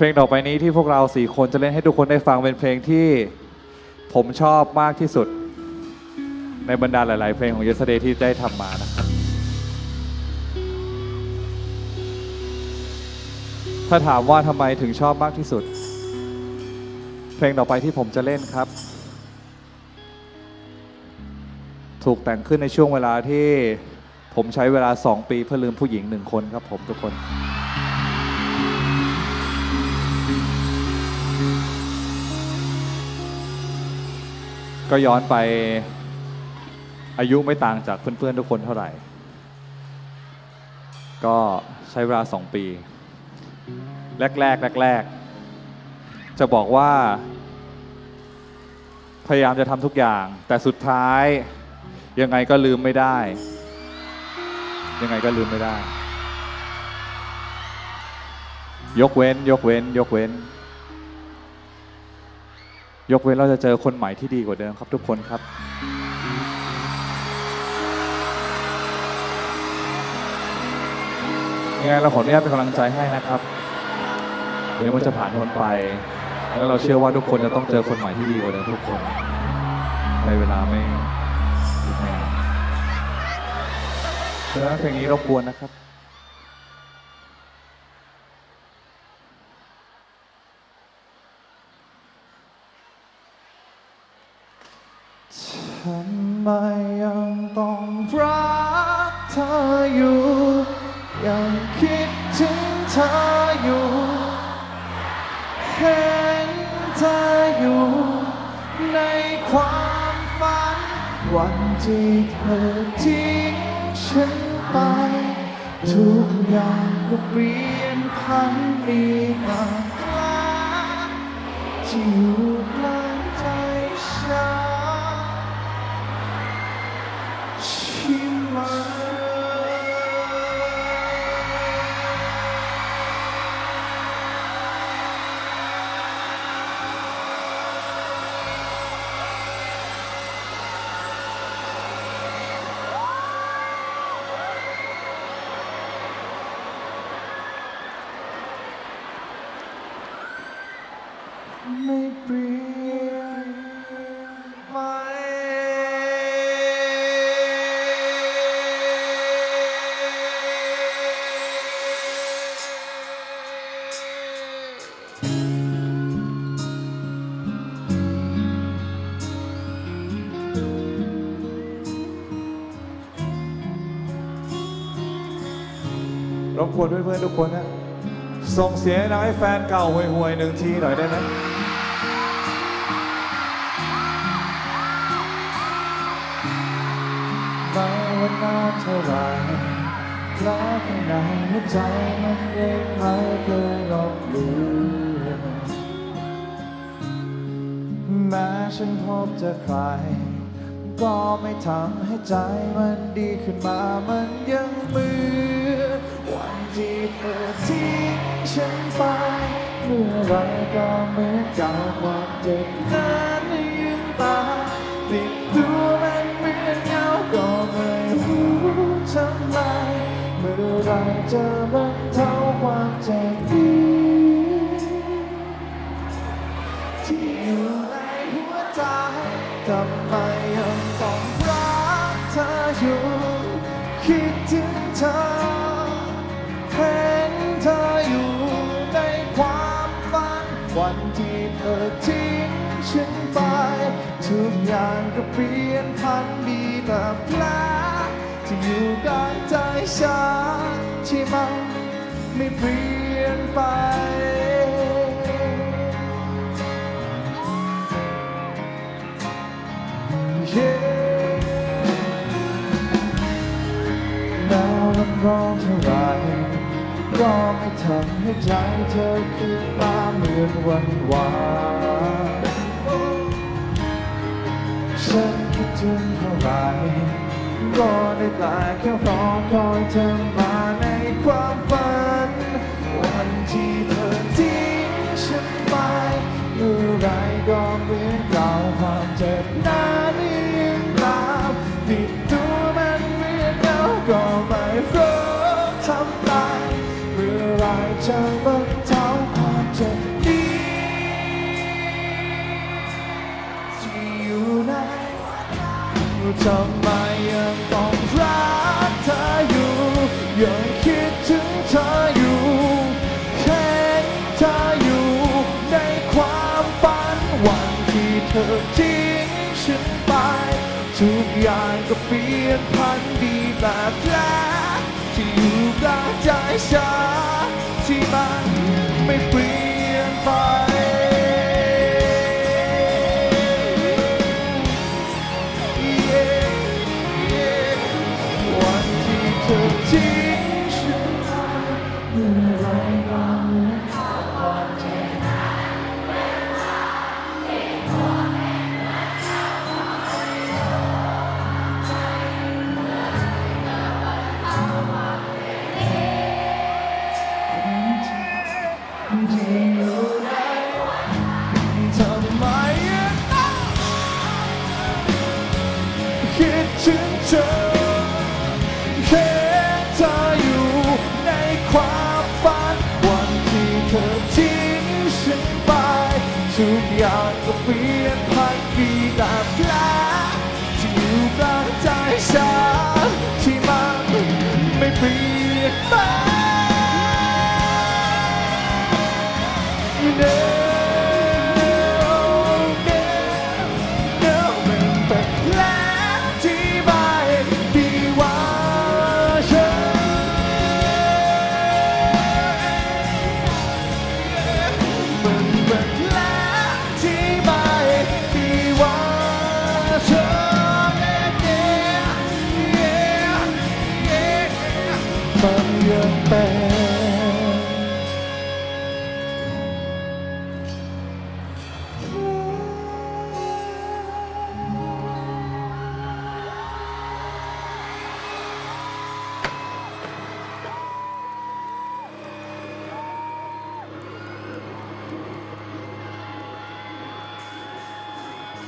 เพลงต่อไปนี้ที่พวกเราสี่คนจะเล่นให้ทุกคนได้ฟังเป็นเพลงที่ผมชอบมากที่สุด ในบรรดาหลาย ๆ เพลงของ Yesterday ที่ได้ทำมานะครับ ถ้าถามว่าทำไมถึงชอบมากที่สุด เพลงต่อไปที่ผมจะเล่นครับ ถูกแต่งขึ้นในช่วงเวลาที่ผมใช้เวลา 2 ปีเพื่อลืมผู้หญิงหนึ่งคนครับผมทุกคน ก็ย้อนไปอายุไม่ต่างจากเพื่อนๆทุกคนเท่าไหร่ ก็ใช้เวลา 2 ปี แรกๆแรกๆจะบอกว่า พยายามจะทำทุกอย่าง แต่สุดท้ายยังไงก็ลืมไม่ได้ ยังไงก็ลืมไม่ได้ ยกเว้น ยกเว้น ยกเว้น ยกเว้นเราจะเจอคนใหม่ที่ดีกว่าเดิมครับทุกคนครับ ยังไงเราขออนุญาตเป็นกำลังใจให้นะครับเดี๋ยวมันจะผ่านพ้นไป แล้วเราเชื่อว่าทุกคนจะต้องเจอคนใหม่ที่ดีกว่าเดิมทุกคน ในเวลาไม่อีกไม่นานฉะนั้นเพลงนี้รบกวนนะครับ ทำไมยังต้องรักเธออยู่ ยังคิดถึงเธออยู่ เห็นเธออยู่ในความฝัน วันที่เธอทิ้งฉันไป ทุกอย่างก็เปลี่ยนพันมีบางครั้งที่อยู่ ไม่เปลี่ยนไปรบกวนเพื่อนๆทุกคนนะ ส่งเสียงดังให้แฟนเก่าห่วยๆหนึ่งทีหน่อยได้ไหมานานเท่าไหรแล้วข้างในหัวใจมันยังไม่เคยลบเลือนแม้ฉันพบเจอใคร ก็ไม่ทำให้ใจมันดีขึ้นมา มันยังเหมือนวันที่เธอทิ้งฉันไป เมื่อไรก็เหมือนก่าความเจ็บนั้น เมื่อไรจะบรรเทาความเจ็บนี้ที่อยู่ในหัวใจทำไมยังต้องรักเธออยู่คิดถึงเธอเห็นเธออยู่ในความฝันวันที่เธอทิ้งฉันไปทุกอย่างก็เปลี่ยนพันมีแต่แผล ที่อยู่กลางใจฉันที่มันไม่เปลี่ยนไปหนาวและร้อนเท่าไรก็ไม่ทำให้ใจเธอขึ้นมาเหมือนวันวานฉันคิดถึงเท่าไร ก็ได้แปลแค่รอคอยเธอมาในความฝัน วันที่เธอทิ้งฉันไปเมื่อไรก็เหมือนเราความเจ็บนั้นยังตามติดตัวมันเหมือนเราก็ไม่รู้ทำไรเมื่อไรจะบรรเทาความเจ็บนี้ที่อยู่ในหัวใจ อทิ้งฉันไป ทุกอย่างก็เปลี่ยนพันดีแบบแผลที่อยู่กลางใจฉันที่มัน ความฝันวันที่เธอทิ้งฉันไป ทุกอย่างก็เปลี่ยนพันปีแต่แผลที่อยู่กลางใจฉัน มันยังเป็น